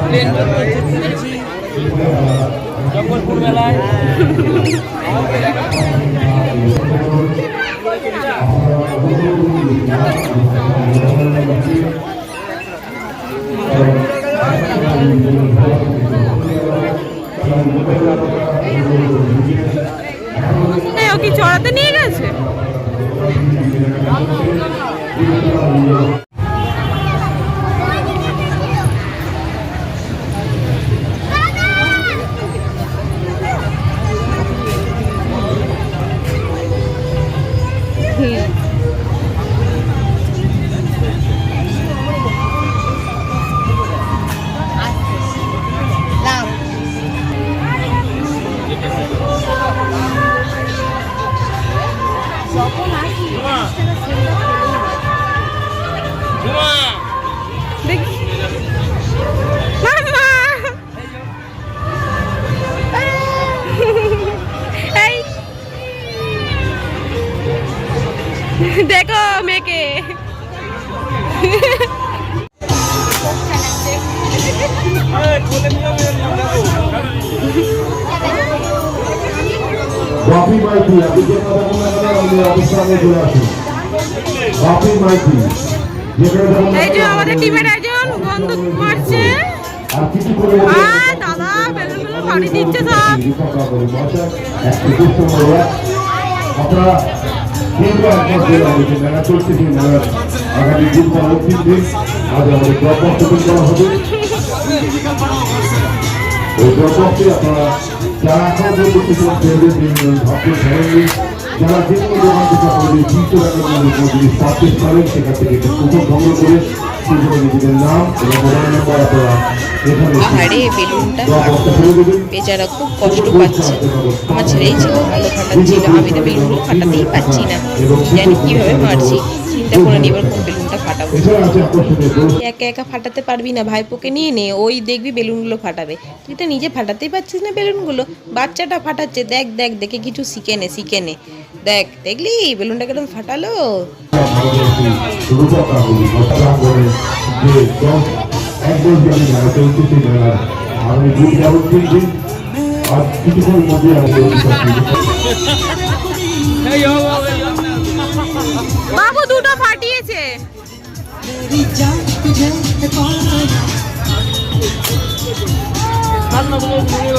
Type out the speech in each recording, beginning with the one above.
Train Jangalpur মেলায় কি চড়াতে নিয়ে গেছে? দেখো মেয়েকে। বাপি মাইতি আপনি যে কথা বললেন না অবস্থানে চলে আসুন বাপি মাইতি এই যে আমাদের টিমের একজন বন্দুক মারছে। দাদা বেলুনগুলো ফাড়ি দিচ্ছে সব। আপনারা দীর্ঘ এক মাস ধরে আমাদের মেলা চলছে সেই মেলার আগামী দিন পরবর্তী দিন আজ আমাদের বক্স করা হবে ওই ড্রপ আপনারা যারা এখন পর্যন্ত ভাবতে যারা যে কোনো আপনাদের জিনিস পারচেস করেন সেখান থেকে একটু সংগ্রহ করে সেখানে নিজেদের নাম এবং মোবাইল নাম্বার আপনারা আহারে বেলুনটা বেচারা খুব কষ্ট পাচ্ছে। আমার ছেলেই ছিল ভালো ফাটাচ্ছিল আমি তো বেলুনগুলো ফাটাতেই পাচ্ছি না। জানি কীভাবে মারছি চিন্তা করে নি এবার কোন বেলুনটা ফাটাবো। একা একা ফাটাতে পারবি না ভাইপোকে নিয়ে নে। ওই দেখবি বেলুনগুলো ফাটাবে। তুই তো নিজে ফাটাতেই পারছিস না বেলুনগুলো। বাচ্চাটা ফাটাচ্ছে। দেখ দেখ দেখে কিছু শিখে নে শিখে নে। দেখ দেখলি বেলুনটা কেরম ফাটালো। বাবু দুটো ফাটিয়েছে গেল।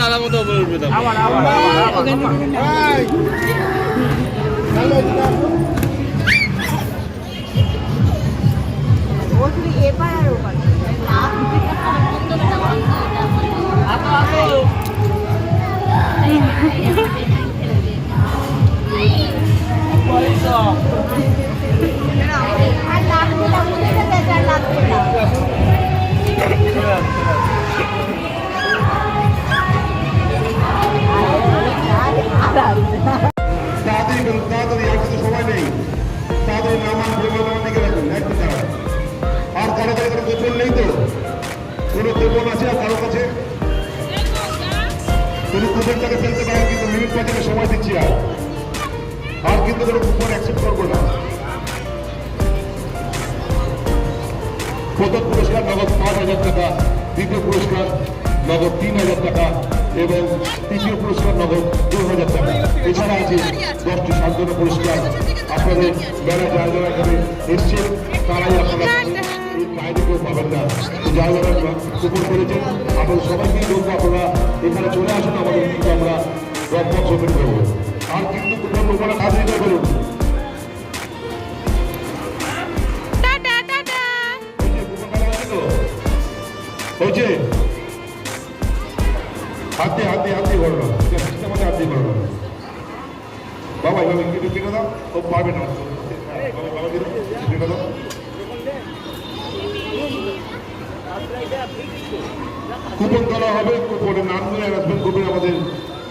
দাদা মতো বলবে দাও। গোপন নেই তো কোনো গোপন আছে আর কারও কাছে কোনো কুপনটাকে ফেলতে পারেন কিন্তু মিনিট পাঁচেকের সময় দিচ্ছি আর। আর কিন্তু কোনো কুপন অ্যাকসেপ্ট করব না। প্রথম পুরস্কার নগদ পাঁচ হাজার টাকা, দ্বিতীয় পুরস্কার নগদ তিন হাজার টাকা, এবং তৃতীয় পুরস্কার নগদ দু হাজার টাকা। এছাড়া আছে দশটি সান্ত্বনা পুরস্কার। আপনাদের যারা যারা যারা এখানে এসছেন, তারাই আপনারা বাইরে কেউ পাবেন না। যারা যারা কুকুর করেছেন আপনাদের সবাইকেই বলব আপনারা এখানে চলে আসুন আমাদের কিন্তু আমরা বক্স করব। আর কিন্তু কুকুর ওখানে কাজ নিতে টাটা হয়েছে? হাত হাত ঠিক আছে হাত ঘটনা বাবা এভাবে কেটে কেটে দাও ও পারবে না। বাবা বাবা কেটে দাও কুপন তোলা হবে কুপনের নাম নিয়ে অ্যানাউন্সমেন্ট করবেন আমাদের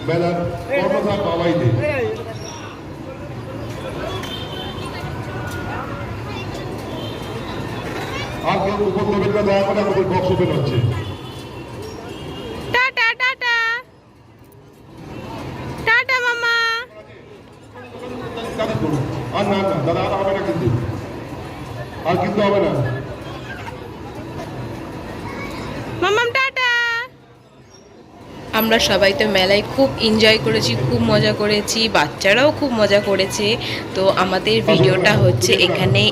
মেলার কর্মধার বাবাইতে আর কেউ কুপন দেবেন না দয়া করে আমাদের বক্স ওপেন হচ্ছে। আর না না দাদা আর হবে না কিন্তু। আর কিন্তু হবে না। মামাম আমরা সবাই তো মেলায় খুব এনজয় করেছি, খুব মজা করেছি, বাচ্চারাও খুব মজা করেছে। তো আমাদের ভিডিওটা হচ্ছে এখানে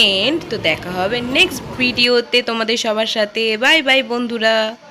এন্ড তো দেখা হবে নেক্সট ভিডিওতে তোমাদের সবার সাথে। বাই বাই বন্ধুরা।